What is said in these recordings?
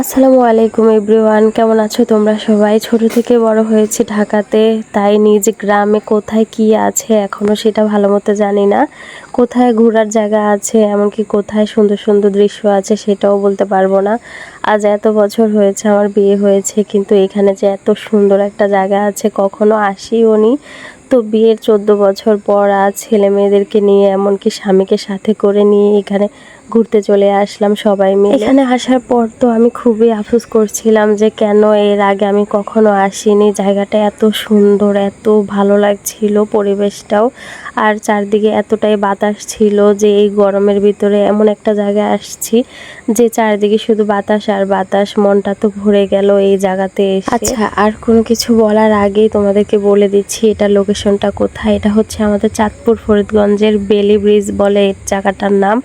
আসসালামু আলাইকুম এভরিওয়ান, কেমন আছো তোমরা সবাই? ছোট থেকে বড় হয়েছি ঢাকাতে, তাই নিজ গ্রামে কোথায় কি আছে এখনও সেটা ভালো মতো জানি না। কোথায় ঘোরার জায়গা আছে, এমনকি কোথায় সুন্দর সুন্দর দৃশ্য আছে সেটাও বলতে পারব না। আজ এত বছর হয়েছে, আমার বিয়ে হয়েছে, কিন্তু এখানে যে এত সুন্দর একটা জায়গা আছে, কখনো আসিও নি তো বিয়ের চোদ্দ বছর পর আজ ছেলে মেয়েদেরকে নিয়ে এমনকি স্বামীকে সাথে করে নিয়ে এখানে ঘুরতে চলে আসলাম সবাই মিলে। এখানে আসার পর তো আমি খুবই আফসোস করছিলাম যে কেন এর আগে আমি কখনো আসিনি। জায়গাটা এত সুন্দর, এত ভালো লাগছিল পরিবেশটাও। আর চারদিকে এতটাই বাতাস ছিল যে এই গরমের ভিতরে এমন একটা জায়গায় আসছি যে চারদিকে শুধু বাতাস আর বাতাস, মনটা তো ভরে গেল এই জায়গাতে এসে। আচ্ছা আর কোনো কিছু বলার আগেই তোমাদেরকে বলে দিচ্ছি, এটা লোকেশনটা কোথায়? এটা হচ্ছে আমাদের চাঁদপুর ফরিদগঞ্জের বেলি ব্রিজ বলে এর জায়গাটার নাম।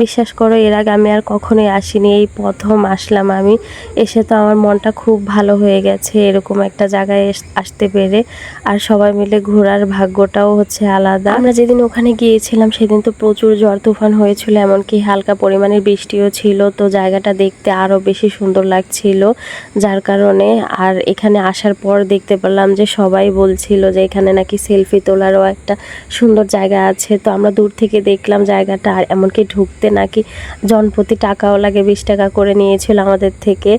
বিশ্বাস করো, এর আগে আমি আর কখনোই আসিনি। এই প্রথম আসলাম আমি। এসে তো আমার মনটা খুব ভালো হয়ে গেছে এরকম একটা জায়গায় আসতে পেরে। আর সবাই মিলে ঘোরার ভাগ্যটাও হচ্ছে আলাদা। আমরা যেদিন ওখানে গিয়েছিলাম সেদিন তো প্রচুর ঝড় তুফান হয়েছিল, এমনকি হালকা পরিমাণের বৃষ্টিও ছিল। তো জায়গাটা দেখতে আরও বেশি সুন্দর লাগছিল যার কারণে। আর এখানে আসার পর দেখতে পেলাম যে সবাই বলছিল যে এখানে নাকি সেলফি তোলারও একটা সুন্দর জায়গা আছে। তো আমরা দূর থেকে দেখলাম জায়গাটা, আর এমনকি ঢুকতে নাকি জনপ্রতি টাকাও লাগে, বিশ টাকা করে নিয়েছিল আমাদের থেকে।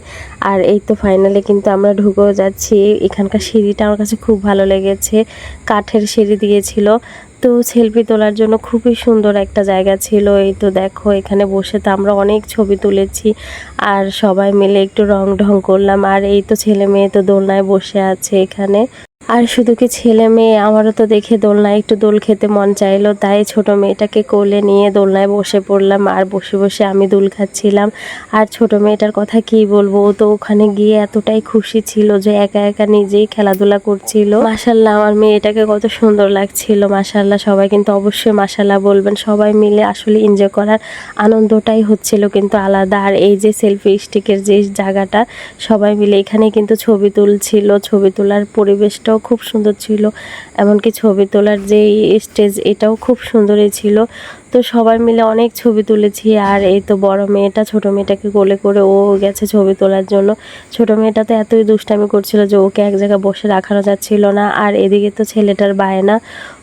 আর এই তো ফাইনালি কিন্তু আমরা ঢুকেও যাচ্ছি। এখানকার সিঁড়িটা আমার কাছে খুব ভালো লেগেছে। কাঠের সিঁড়ি দিয়েছিল। তো সেলফি তোলার জন্য খুবই সুন্দর একটা জায়গা ছিল। এই তো দেখো, এখানে বসে তো আমরা অনেক ছবি তুলেছি। আর সবাই মিলে একটু রং ঢং করলাম। আর এই তো ছেলে মেয়ে তো দোলনায় বসে আছে এখানে। আর শুধু কি ছেলে মেয়ে? আমারও তো দেখে দোলনায় একটু দোল খেতে মন চাইলো, তাই ছোট মেয়েটাকে কোলে নিয়ে দোলনায় বসে পড়লাম আর বসে বসে আমি দোল খাচ্ছিলাম। আর ছোট মেয়েটার কথা কি বলব? ও তো ওখানে গিয়ে এতটাই খুশি ছিল যে একা একা নিজেই খেলাধুলা করছিল। মাসাল্লাহ আমার মেয়েটাকে কত সুন্দর লাগছিল মাসাল্লাহ সবাই কিন্তু অবশ্যই মাসাল্লাহ বলবেন। সবাই মিলে আসলে এনজয় করার আনন্দটাই হচ্ছিল কিন্তু আলাদা। আর এই যে সেলফি স্টিকের যে জায়গাটা, সবাই মিলে এখানে কিন্তু ছবি তুলছিল। ছবি তোলার পরিবেশটাও খুব সুন্দর ছিল। এমনকি ছবি তোলার যে স্টেজ এটাও খুব সুন্দরই ছিল। তো সবাই মিলে অনেক ছবি তুলেছি আর এই তো বড় মেয়েটা ছোট মেয়েটাকে কোলে করে ও গেছে ছবি তোলার জন্য। ছোট মেয়েটা তো এতই দুষ্টামি করছিল যে ওকে এক জায়গায় বসে রাখানো যাচ্ছিল না। আর এদিকে তো ছেলেটার বায়না,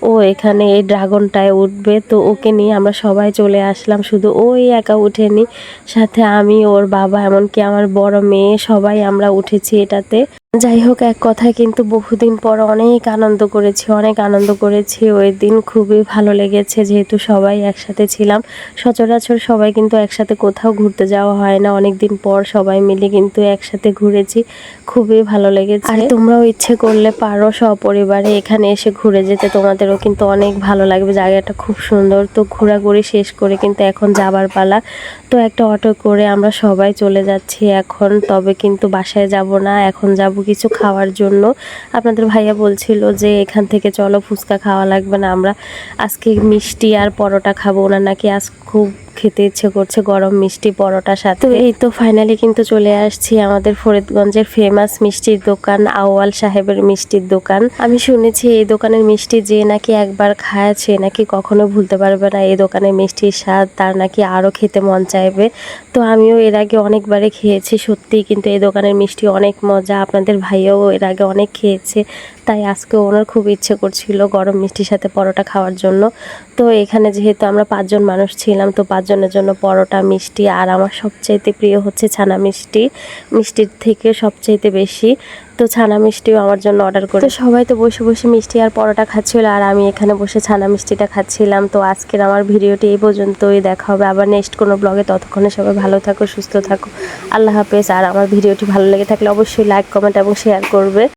ও এখানে এই ড্রাগনটায় উঠবে। তো ওকে নিয়ে আমরা সবাই চলে আসলাম। শুধু ওই একা উঠেনি, সাথে আমি, ওর বাবা, এমনকি আমার বড় মেয়ে, সবাই আমরা উঠেছি এটাতে। যাই হোক এক কথায় কিন্তু বহুদিন পর অনেক আনন্দ করেছি, অনেক আনন্দ করেছি। ওই দিন খুবই ভালো লেগেছে যেহেতু সবাই একসাথে ছিলাম। সচরাচর সবাই কিন্তু একসাথে কোথাও ঘুরতে যাওয়া হয় না। অনেক দিন পর সবাই মিলে কিন্তু একসাথে ঘুরেছি। খুবই ভালো লেগেছে। আর তোমরাও ইচ্ছে করলে পারো সপরিবারে এখানে এসে ঘুরে যেতে। তোমাদেরও কিন্তু অনেক ভালো লাগবে। জায়গাটা খুব সুন্দর। তো ঘোরাঘুরি শেষ করে কিন্তু এখন যাবার পালা। তো একটা অটো করে আমরা সবাই চলে যাচ্ছি এখন। তবে কিন্তু বাসায় যাব না। এখন যাব কিছু খাওয়ার জন্য। আপনাদের ভাইয়া বলছিল যে, এখান থেকে চলো, ফুচকা খাওয়া লাগবে না, আমরা আজকে মিষ্টি আর পরোটা খাব। ওনার নাকি আজ খুব খেতে ইচ্ছে করছে গরম মিষ্টি পরোটার সাথে। এই তো ফাইনালি কিন্তু চলে আসছি আমাদের ফরিদগঞ্জের ফেমাস মিষ্টির দোকান আওয়াল সাহেবের মিষ্টির দোকান। আমি শুনেছি এই দোকানের মিষ্টি যে নাকি একবার খায় নাকি কখনো ভুলতে পারবে না, এই দোকানের মিষ্টির স্বাদ, তার নাকি আরও খেতে মন চাইবে। তো আমিও এর আগে অনেকবারে খেয়েছি, সত্যিই কিন্তু এই দোকানের মিষ্টি অনেক মজা, আপনাদের ভাইও এর আগে অনেক খেয়েছে। তাই আজকে ওনার খুব ইচ্ছে করছিল গরম মিষ্টির সাথে পরোটা খাওয়ার জন্য। তো এখানে যেহেতু আমরা পাঁচজন মানুষ ছিলাম, তো পাঁচজনের জন্য পরোটা মিষ্টি। আর আমার সবচাইতে প্রিয় হচ্ছে ছানা মিষ্টি। মিষ্টির থেকে সবচাইতে বেশি। তো ছানা মিষ্টিও আমার জন্য অর্ডার করে। সবাই তো বসে বসে মিষ্টি আর পরোটা খাচ্ছিল, আর আমি এখানে বসে ছানা মিষ্টিটা খাচ্ছিলাম। তো আজকের আমার ভিডিওটি এই পর্যন্তই। দেখা হবে আবার নেক্সট কোনো ব্লগে ততক্ষণে সবাই ভালো থাকো, সুস্থ থাকো। আল্লাহ হাফেজ। আর আমার ভিডিওটি ভালো লেগে থাকলে অবশ্যই লাইক কমেন্ট এবং শেয়ার করবে।